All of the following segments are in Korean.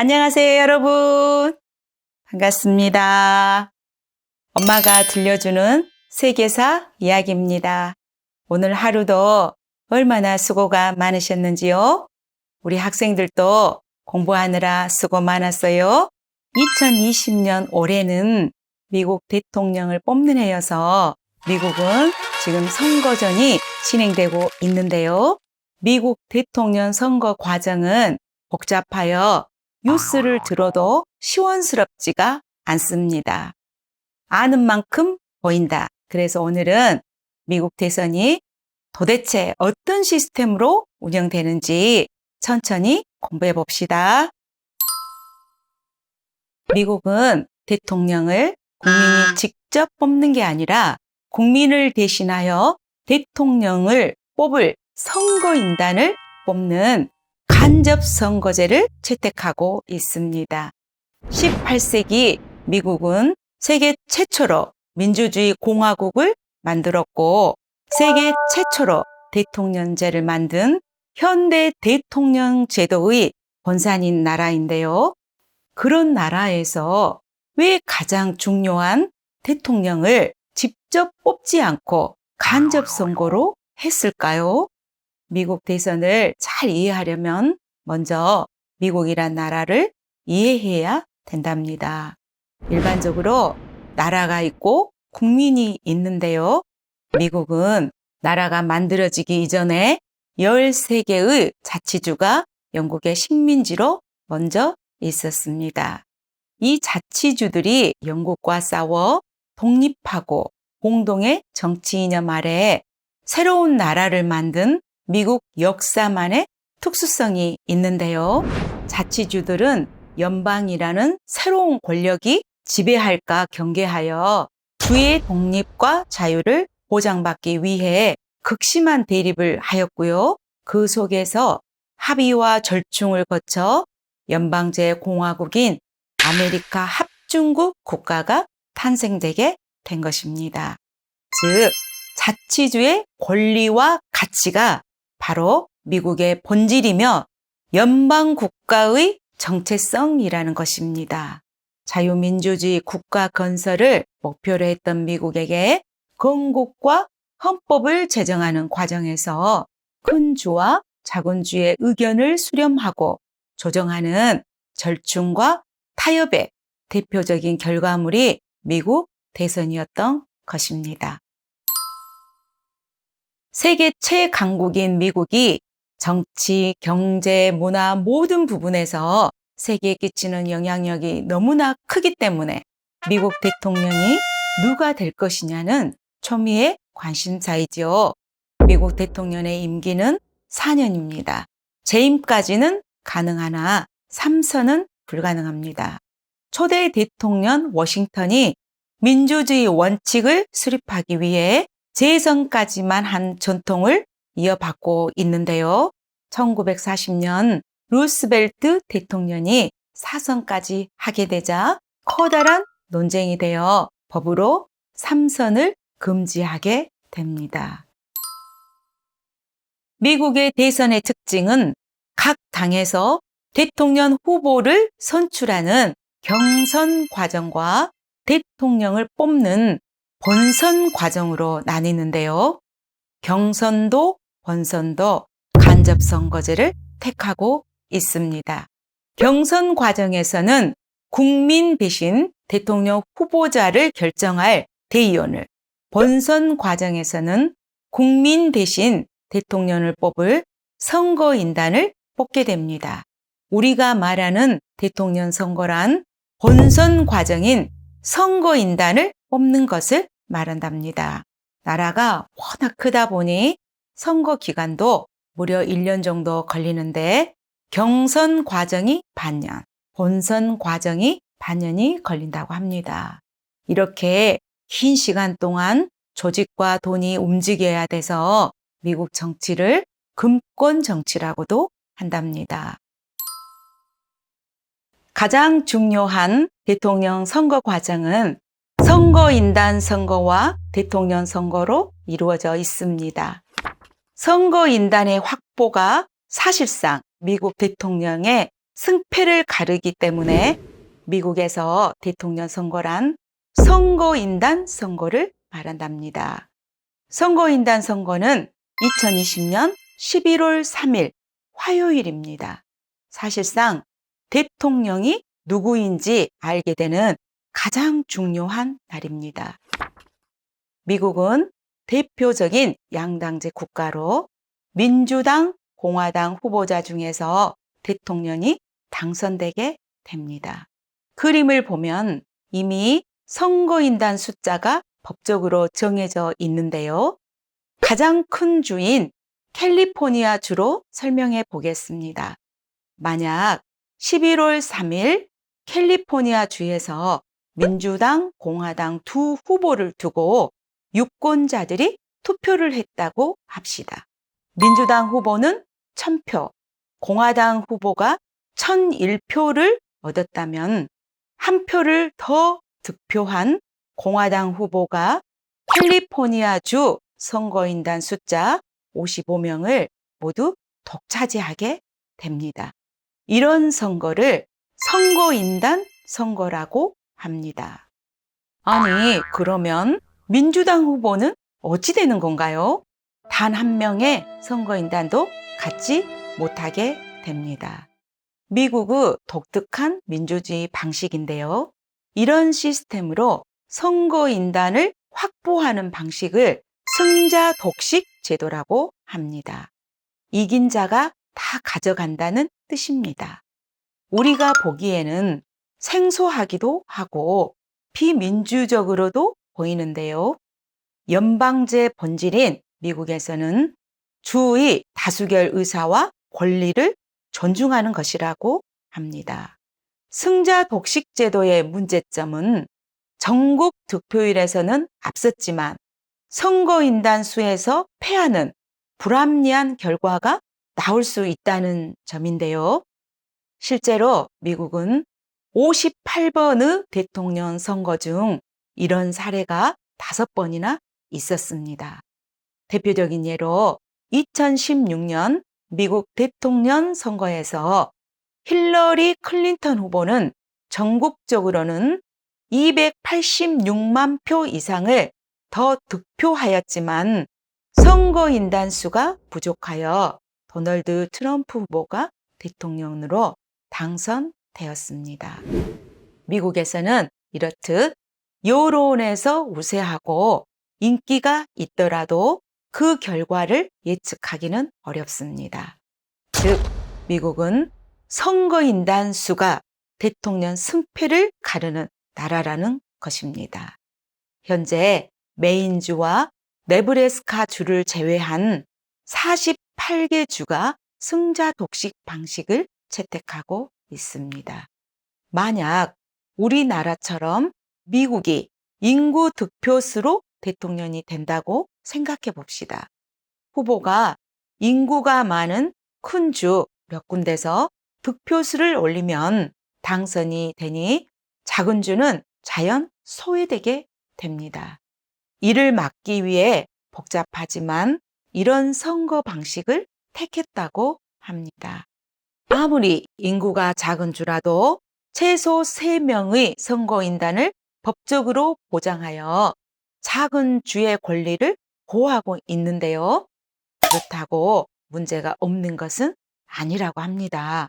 안녕하세요, 여러분. 반갑습니다. 엄마가 들려주는 세계사 이야기입니다. 오늘 하루도 얼마나 수고가 많으셨는지요? 우리 학생들도 공부하느라 수고 많았어요. 2020년 올해는 미국 대통령을 뽑는 해여서 미국은 지금 선거전이 진행되고 있는데요. 미국 대통령 선거 과정은 복잡하여 뉴스를 들어도 시원스럽지가 않습니다. 아는 만큼 보인다. 그래서 오늘은 미국 대선이 도대체 어떤 시스템으로 운영되는지 천천히 공부해 봅시다. 미국은 대통령을 국민이 직접 뽑는 게 아니라 국민을 대신하여 대통령을 뽑을 선거인단을 뽑는 간접 선거제를 채택하고 있습니다. 18세기 미국은 세계 최초로 민주주의 공화국을 만들었고 세계 최초로 대통령제를 만든 현대 대통령 제도의 본산인 나라인데요. 그런 나라에서 왜 가장 중요한 대통령을 직접 뽑지 않고 간접 선거로 했을까요? 미국 대선을 잘 이해하려면 먼저 미국이란 나라를 이해해야 된답니다. 일반적으로 나라가 있고 국민이 있는데요. 미국은 나라가 만들어지기 이전에 13개의 자치주가 영국의 식민지로 먼저 있었습니다. 이 자치주들이 영국과 싸워 독립하고 공동의 정치 이념 아래 새로운 나라를 만든 미국 역사만의 특수성이 있는데요. 자치주들은 연방이라는 새로운 권력이 지배할까 경계하여 주의 독립과 자유를 보장받기 위해 극심한 대립을 하였고요. 그 속에서 합의와 절충을 거쳐 연방제 공화국인 아메리카 합중국 국가가 탄생되게 된 것입니다. 즉, 자치주의 권리와 가치가 바로 미국의 본질이며 연방 국가의 정체성이라는 것입니다. 자유민주주의 국가 건설을 목표로 했던 미국에게 건국과 헌법을 제정하는 과정에서 큰 주와 작은 주의 의견을 수렴하고 조정하는 절충과 타협의 대표적인 결과물이 미국 대선이었던 것입니다. 세계 최강국인 미국이 정치, 경제, 문화 모든 부분에서 세계에 끼치는 영향력이 너무나 크기 때문에 미국 대통령이 누가 될 것이냐는 초미의 관심사이지요. 미국 대통령의 임기는 4년입니다. 재임까지는 가능하나 3선은 불가능합니다. 초대 대통령 워싱턴이 민주주의 원칙을 수립하기 위해 재선까지만 한 전통을 이어받고 있는데요. 1940년 루스벨트 대통령이 사선까지 하게 되자 커다란 논쟁이 되어 법으로 삼선을 금지하게 됩니다. 미국의 대선의 특징은 각 당에서 대통령 후보를 선출하는 경선 과정과 대통령을 뽑는 본선 과정으로 나뉘는데요. 경선도 본선도 간접 선거제를 택하고 있습니다. 경선 과정에서는 국민 대신 대통령 후보자를 결정할 대의원을, 본선 과정에서는 국민 대신 대통령을 뽑을 선거인단을 뽑게 됩니다. 우리가 말하는 대통령 선거란 본선 과정인 선거인단을 뽑는 것을 말한답니다. 나라가 워낙 크다 보니 선거 기간도 무려 1년 정도 걸리는데 경선 과정이 반년, 본선 과정이 반년이 걸린다고 합니다. 이렇게 긴 시간 동안 조직과 돈이 움직여야 돼서 미국 정치를 금권 정치라고도 한답니다. 가장 중요한 대통령 선거 과정은 선거인단 선거와 대통령 선거로 이루어져 있습니다. 선거인단의 확보가 사실상 미국 대통령의 승패를 가르기 때문에 미국에서 대통령 선거란 선거인단 선거를 말한답니다. 선거인단 선거는 2020년 11월 3일 화요일입니다. 사실상 대통령이 누구인지 알게 되는 가장 중요한 날입니다. 미국은 대표적인 양당제 국가로 민주당, 공화당 후보자 중에서 대통령이 당선되게 됩니다. 그림을 보면 이미 선거인단 숫자가 법적으로 정해져 있는데요. 가장 큰 주인 캘리포니아 주로 설명해 보겠습니다. 만약 11월 3일 캘리포니아 주에서 민주당, 공화당 두 후보를 두고 유권자들이 투표를 했다고 합시다. 민주당 후보는 1000표, 공화당 후보가 1001표를 얻었다면 한 표를 더 득표한 공화당 후보가 캘리포니아주 선거인단 숫자 55명을 모두 독차지하게 됩니다. 이런 선거를 선거인단 선거라고 합니다. 아니, 그러면 민주당 후보는 어찌 되는 건가요? 단 한 명의 선거인단도 갖지 못하게 됩니다. 미국의 독특한 민주주의 방식인데요. 이런 시스템으로 선거인단을 확보하는 방식을 승자 독식 제도라고 합니다. 이긴 자가 다 가져간다는 뜻입니다. 우리가 보기에는 생소하기도 하고 비민주적으로도 보이는데요. 연방제 본질인 미국에서는 주의 다수결 의사와 권리를 존중하는 것이라고 합니다. 승자 독식 제도의 문제점은 전국 득표율에서는 앞섰지만 선거인단 수에서 패하는 불합리한 결과가 나올 수 있다는 점인데요. 실제로 미국은 58번의 대통령 선거 중 이런 사례가 다섯 번이나 있었습니다. 대표적인 예로 2016년 미국 대통령 선거에서 힐러리 클린턴 후보는 전국적으로는 286만 표 이상을 더 득표하였지만 선거인단 수가 부족하여 도널드 트럼프 후보가 대통령으로 당선 되었습니다. 미국에서는 이렇듯 여론에서 우세하고 인기가 있더라도 그 결과를 예측하기는 어렵습니다. 즉, 미국은 선거인단 수가 대통령 승패를 가르는 나라라는 것입니다. 현재 메인주와 네브래스카 주를 제외한 48개 주가 승자 독식 방식을 채택하고 있습니다. 만약 우리나라처럼 미국이 인구 득표수로 대통령이 된다고 생각해 봅시다. 후보가 인구가 많은 큰 주 몇 군데서 득표수를 올리면 당선이 되니 작은 주는 자연 소외되게 됩니다. 이를 막기 위해 복잡하지만 이런 선거 방식을 택했다고 합니다. 아무리 인구가 작은 주라도 최소 3명의 선거인단을 법적으로 보장하여 작은 주의 권리를 보호하고 있는데요. 그렇다고 문제가 없는 것은 아니라고 합니다.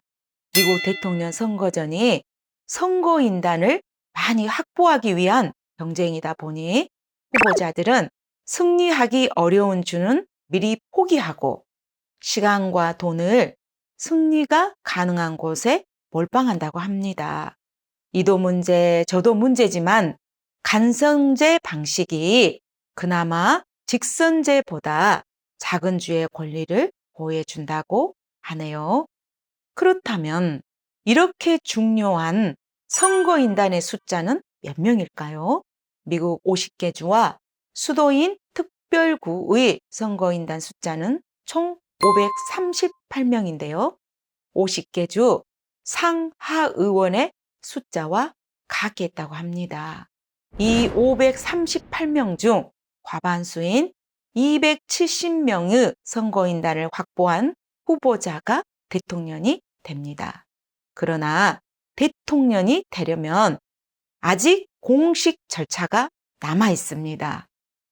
미국 대통령 선거전이 선거인단을 많이 확보하기 위한 경쟁이다 보니 후보자들은 승리하기 어려운 주는 미리 포기하고 시간과 돈을 승리가 가능한 곳에 몰빵한다고 합니다. 이도 문제, 저도 문제지만 간성제 방식이 그나마 직선제보다 작은 주의 권리를 보호해 준다고 하네요. 그렇다면 이렇게 중요한 선거인단의 숫자는 몇 명일까요? 미국 50개 주와 수도인 특별구의 선거인단 숫자는 총 538명인데요. 50개 주 상하 의원의 숫자와 같겠다고 합니다. 이 538명 중 과반수인 270명의 선거인단을 확보한 후보자가 대통령이 됩니다. 그러나 대통령이 되려면 아직 공식 절차가 남아 있습니다.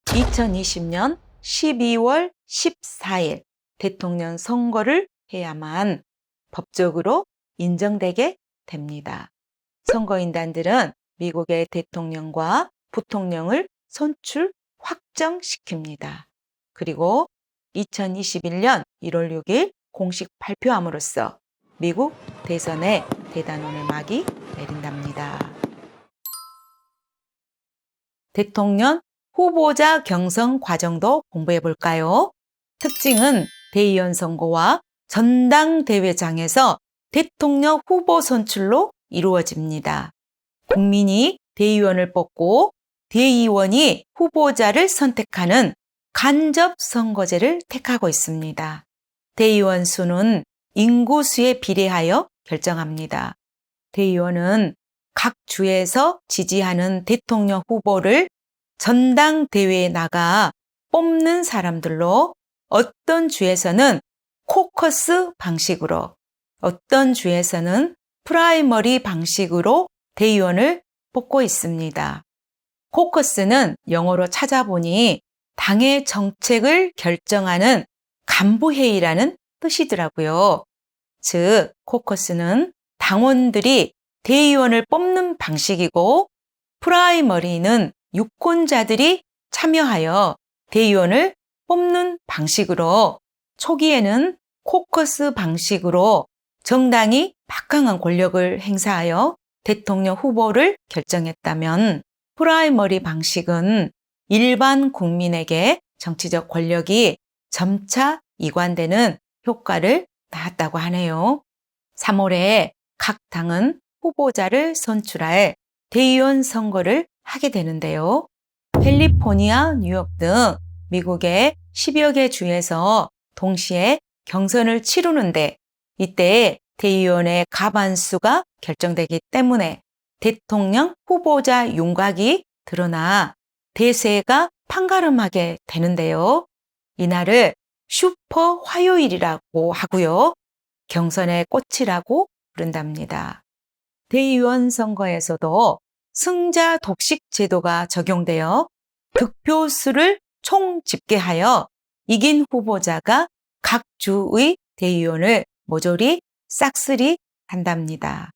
2020년 12월 14일 대통령 선거를 해야만 법적으로 인정되게 됩니다. 선거인단들은 미국의 대통령과 부통령을 선출 확정시킵니다. 그리고 2021년 1월 6일 공식 발표함으로써 미국 대선의 대단원을 막이 내린답니다. 대통령 후보자 경선 과정도 공부해 볼까요? 특징은 대의원 선거와 전당대회장에서 대통령 후보 선출로 이루어집니다. 국민이 대의원을 뽑고 대의원이 후보자를 선택하는 간접 선거제를 택하고 있습니다. 대의원 수는 인구수에 비례하여 결정합니다. 대의원은 각 주에서 지지하는 대통령 후보를 전당대회에 나가 뽑는 사람들로 어떤 주에서는 코커스 방식으로, 어떤 주에서는 프라이머리 방식으로 대의원을 뽑고 있습니다. 코커스는 영어로 찾아보니 당의 정책을 결정하는 간부회의라는 뜻이더라고요. 즉, 코커스는 당원들이 대의원을 뽑는 방식이고, 프라이머리는 유권자들이 참여하여 대의원을 뽑는 방식으로 초기에는 코커스 방식으로 정당이 막강한 권력을 행사하여 대통령 후보를 결정했다면 프라이머리 방식은 일반 국민에게 정치적 권력이 점차 이관되는 효과를 낳았다고 하네요. 3월에 각 당은 후보자를 선출할 대의원 선거를 하게 되는데요. 캘리포니아, 뉴욕 등 미국의 10여 개 주에서 동시에 경선을 치르는데 이때 대의원의 가반수가 결정되기 때문에 대통령 후보자 윤곽이 드러나 대세가 판가름하게 되는데요. 이날을 슈퍼 화요일이라고 하고요. 경선의 꽃이라고 부른답니다. 대의원 선거에서도 승자 독식 제도가 적용되어 득표수를 총 집계하여 이긴 후보자가 각 주의 대의원을 모조리 싹쓸이 한답니다.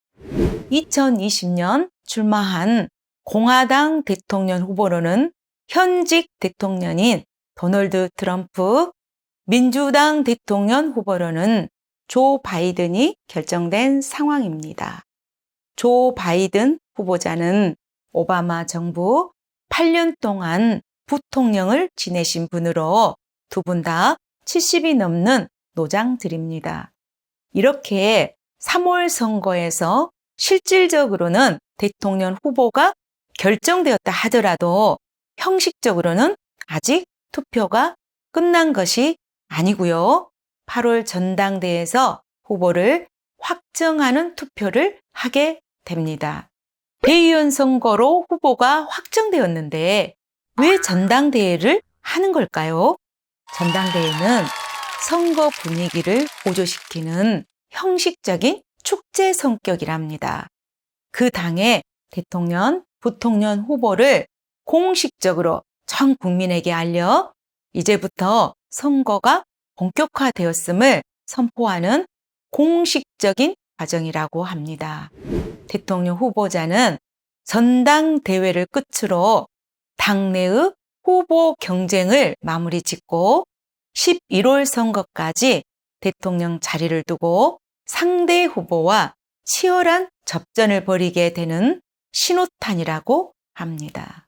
2020년 출마한 공화당 대통령 후보로는 현직 대통령인 도널드 트럼프, 민주당 대통령 후보로는 조 바이든이 결정된 상황입니다. 조 바이든 후보자는 오바마 정부 8년 동안 부통령을 지내신 분으로 두 분 다 70이 넘는 노장들입니다. 이렇게 3월 선거에서 실질적으로는 대통령 후보가 결정되었다 하더라도 형식적으로는 아직 투표가 끝난 것이 아니고요. 8월 전당대에서 후보를 확정하는 투표를 하게 됩니다. 대의원 선거로 후보가 확정되었는데 왜 전당대회를 하는 걸까요? 전당대회는 선거 분위기를 고조시키는 형식적인 축제 성격이랍니다. 그 당의 대통령, 부통령 후보를 공식적으로 전 국민에게 알려 이제부터 선거가 본격화되었음을 선포하는 공식적인 과정이라고 합니다. 대통령 후보자는 전당대회를 끝으로 당내의 후보 경쟁을 마무리 짓고 11월 선거까지 대통령 자리를 두고 상대 후보와 치열한 접전을 벌이게 되는 신호탄이라고 합니다.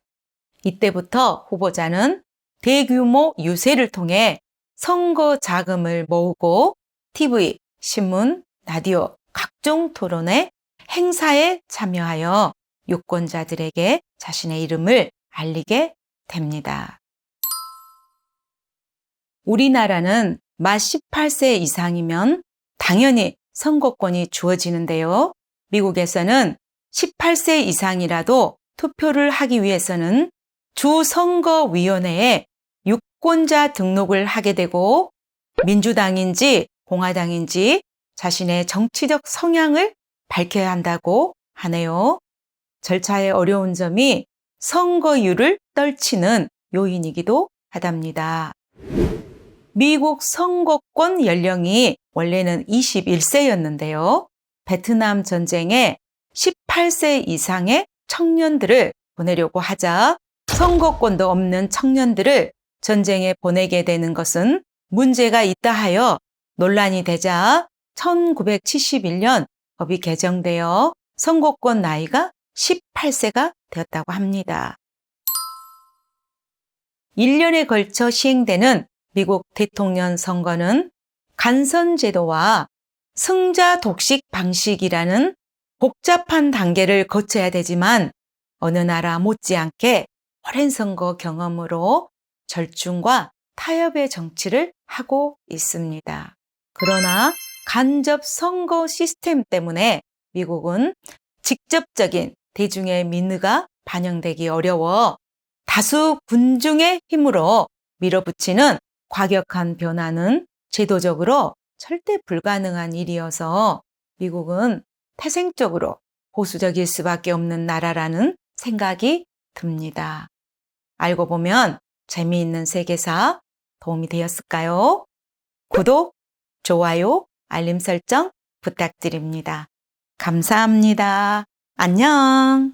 이때부터 후보자는 대규모 유세를 통해 선거 자금을 모으고 TV, 신문, 라디오, 각종 토론회, 행사에 참여하여 유권자들에게 자신의 이름을 알리게 됩니다. 우리나라는 만 18세 이상이면 당연히 선거권이 주어지는데요. 미국에서는 18세 이상이라도 투표를 하기 위해서는 주 선거위원회에 유권자 등록을 하게 되고 민주당인지 공화당인지 자신의 정치적 성향을 밝혀야 한다고 하네요. 절차의 어려운 점이 선거율을 떨치는 요인이기도 하답니다. 미국 선거권 연령이 원래는 21세였는데요. 베트남 전쟁에 18세 이상의 청년들을 보내려고 하자 선거권도 없는 청년들을 전쟁에 보내게 되는 것은 문제가 있다 하여 논란이 되자 1971년 법이 개정되어 선거권 나이가 18세가 되었다고 합니다. 1년에 걸쳐 시행되는 미국 대통령 선거는 간선제도와 승자 독식 방식이라는 복잡한 단계를 거쳐야 되지만 어느 나라 못지않게 오랜 선거 경험으로 절충과 타협의 정치를 하고 있습니다. 그러나 간접 선거 시스템 때문에 미국은 직접적인 대중의 민의가 반영되기 어려워 다수 군중의 힘으로 밀어붙이는 과격한 변화는 제도적으로 절대 불가능한 일이어서 미국은 태생적으로 보수적일 수밖에 없는 나라라는 생각이 듭니다. 알고 보면 재미있는 세계사 도움이 되었을까요? 구독, 좋아요, 알림 설정 부탁드립니다. 감사합니다. 안녕!